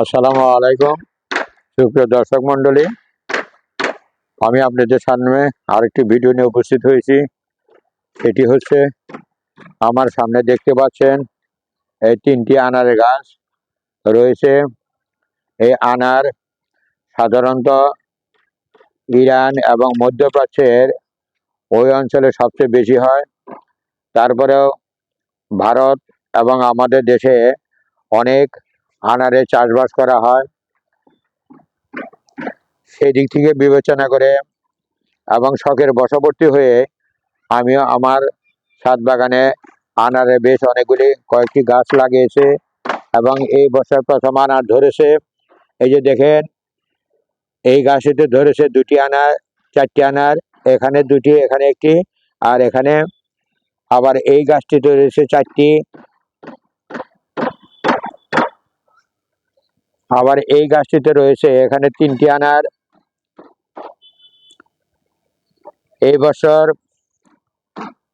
আসসালামু আলাইকুম। সুপ্রিয় দর্শক মণ্ডলী, আমি আপনাদের সামনে আরেকটি ভিডিও নিয়ে উপস্থিত হয়েছি। এটি হচ্ছে আমার সামনে দেখতে পাচ্ছেন এই তিনটি আনারের গাছ। রয়েছে এই আনার সাধারণত ইরান এবং মধ্যপ্রাচ্যের ওই অঞ্চলে সবচেয়ে বেশি হয়। তারপরেও ভারত এবং আমাদের দেশে অনেক আনারে চাষবাস করা হয়। সেই দিক থেকে বিবেচনা করে এবং শখের বশবর্তী হয়ে আমিও আমার ছাদ বাগানে আনারে বেশ অনেকগুলি কয়েকটি গাছ লাগিয়েছে এবং এই বছর প্রথম আনার ধরেছে। এই যে দেখেন, এই গাছটিতে ধরেছে দুটি আনার, চারটি আনার, এখানে দুটি, এখানে একটি, আর এখানে আবার এই গাছটি ধরেছে চারটি। আবার এই গাছটিতে রয়েছে, এখানে তিনটি আনার। এই বছর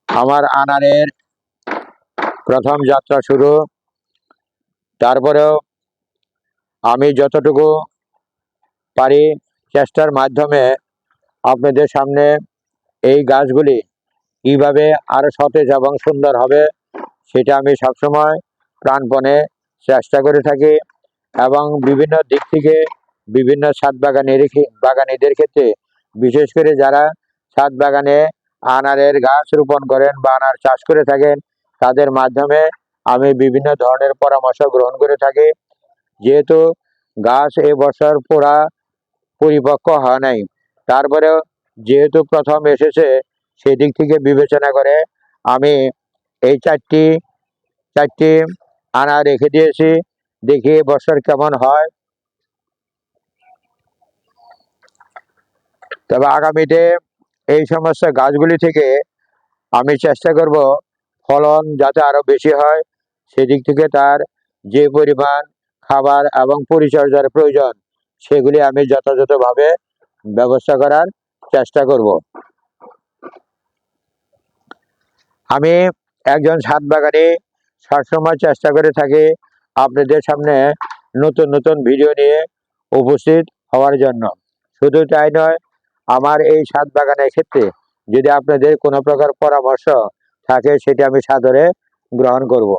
আমার আনারের প্রথম যাত্রা শুরু। তারপরেও আমি যতটুকু পারি চেষ্টার মাধ্যমে আপনাদের সামনে এই গাছগুলি কীভাবে আরও সতেজ এবং সুন্দর হবে, সেটা আমি সবসময় প্রাণপণে চেষ্টা করে থাকি। এবং বিভিন্ন দিক থেকে বিভিন্ন ছাদ বাগানের বাগানীদের ক্ষেত্রে, বিশেষ করে যারা ছাদ বাগানে আনারের গাছ রোপণ করেন বা আনার চাষ করে থাকেন, তাদের মাধ্যমে আমি বিভিন্ন ধরনের পরামর্শ গ্রহণ করে থাকি। যেহেতু গাছ এ বছর পুরা পরিপক্ক হয় নাই, তারপরেও যেহেতু প্রথম এসেছে, সেদিক থেকে বিবেচনা করে আমি এই চারটি চারটি আনা রেখে দিয়েছি। দেখি বছর কেমন হয়। তবে আগামীতে এই সমস্ত গাছগুলি থেকে আমি চেষ্টা করব ফলন যাতে আরও বেশি হয়, সেদিক থেকে তার যে পরিমাণ খাবার এবং পরিচর্যার প্রয়োজন, সেগুলি আমি যথাযথভাবে ব্যবস্থা করার চেষ্টা করব। আমি একজন ছাদ বাগানে সবসময় চেষ্টা করে থাকি আপনাদের সামনে নতুন নতুন ভিডিও নিয়ে উপস্থিত হওয়ার জন্য। শুধু তাই নয়, আমার এই ছাদ বাগানের ক্ষেত্রে যদি আপনাদের কোনো প্রকার পরামর্শ থাকে, সেটি আমি সাদরে গ্রহণ করব।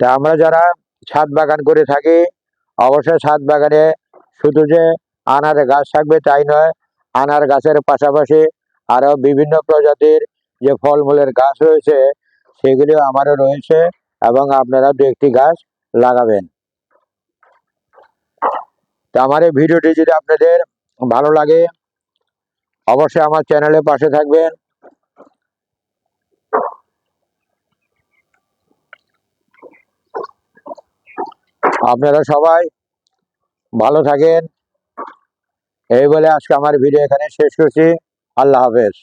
তা আমরা যারা ছাদ বাগান করে থাকি, অবশ্যই ছাদ বাগানে শুধু যে আনার গাছ থাকবে তাই নয়, আনার গাছের পাশাপাশি আরও বিভিন্ন প্রজাতির যে ফলমূলের গাছ রয়েছে সেগুলিও আমারও রয়েছে এবং আপনারা দু একটি গাছ লাগাবেন। তা আমার এই ভিডিওটি যদি আপনাদের ভালো লাগে, অবশ্যই আমার চ্যানেলের পাশে থাকবেন। আপনারা সবাই ভালো থাকেন। এই বলে আজকে আমার ভিডিও এখানে শেষ করছি। আল্লাহ হাফেজ।